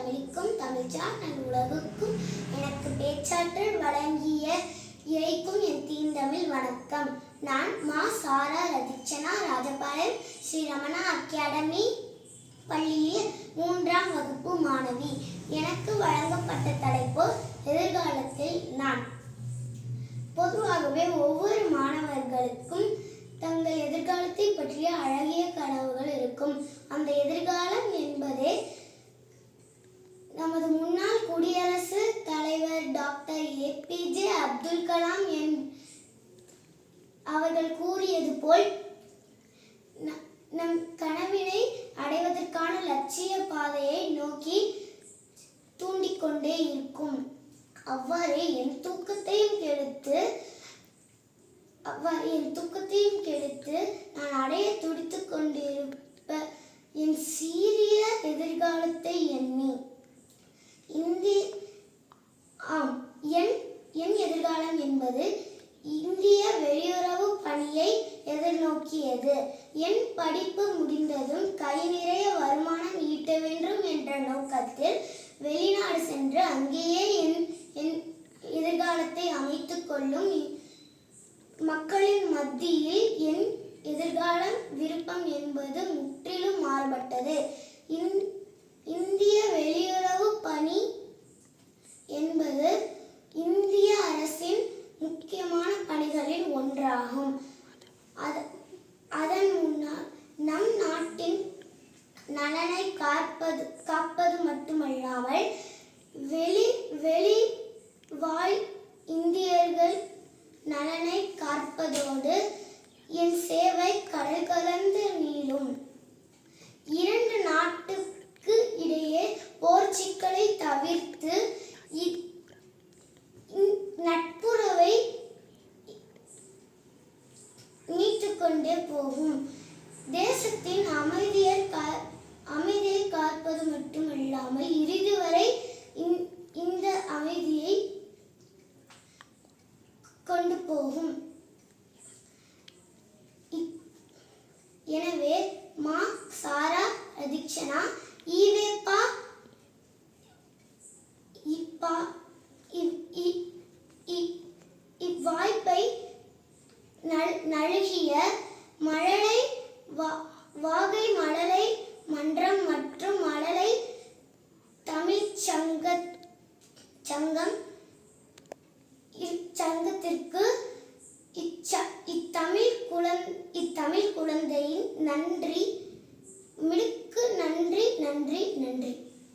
தமிழுக்கும் தமிழ்ச்சார் நன் உலகுக்கும் எனக்கு பேச்சாற்றல் வழங்கிய இறைக்கும் என் தீந்தமிழ் வணக்கம். நான் மா சாரா ரதிச்சனா ராஜபாளையம் ஸ்ரீ ரமணா அகாடமி பள்ளியில் மூன்றாம் வகுப்பு மாணவி. எனக்கு வழங்கப்பட்ட தலைப்பு எதிர்காலத்தில் நான். பொதுவாகவே ஒவ்வொரு மாணவர்களுக்கும் தங்கள் எதிர்காலத்தை பற்றிய அழகிய கனவுகள் இருக்கும். அந்த எதிர்கால டாக்டர் ஏபிஜே அப்துல் கலாம் என் அவர்கள் கூறியது போல் நம் கனவினை அடைவதற்கான லட்சிய பாதையை நோக்கி தூண்டிக்கொண்டே இருக்கும். அவ்வாறே என் தூக்கத்தையும் கெடுத்து அவ்வாறு என் தூக்கத்தையும் கெடுத்து நான் அடைய துடித்துக் கொண்டிருப்ப என் சீரிய எதிர்காலத்தை எண்ணி இந்தி ஆம் என் என் எதிர்காலம் என்பது இந்திய வெளியுறவு பணியை எதிர்நோக்கியது என் படிப்பு முடிந்ததும் கை நிறைய வருமானம் ஈட்ட வேண்டும் என்ற நோக்கத்தில் வெளிநாடு சென்று அங்கேயே என் என் எதிர்காலத்தை அமைத்துக் கொள்ளும் மக்களின் மத்தியில் என் எதிர்காலம் விருப்பம் என்பது முற்றிலும் மாறுபட்டது. இந்- நாட்டின் நலனை காப்பது காப்பது மட்டுமல்லாமல் வெளி வெளி வாழ் இந்தியர்கள் நலனை காப்பதோடு என் சேவை கடல் கலந்து நீளும். இரண்டு நாட்டுக்கு இடையே போர் சிக்கலை தவிர்த்து நட்புறவை நீட்டுக்கொண்டே போகும். தேசத்தின் அமைதியை கா அமைதியை காப்பது மட்டுமல்லாமல் இறுதி வரை இந்த அமைதியை கொண்டு போகும். எனவே மா சாரா ரதிக்ஷனா ஈவேப்பா இப்பா இ- இவ்வாய்ப்பை நழுகிய மழலை வாகை மழலை மன்றம் மற்றும் மழலை தமிழ்ச் சங்க சங்கம் இச்சங்கத்திற்கு இச்ச இத்தமிழ் குழந் இத்தமிழ் குழந்தையின் நன்றி.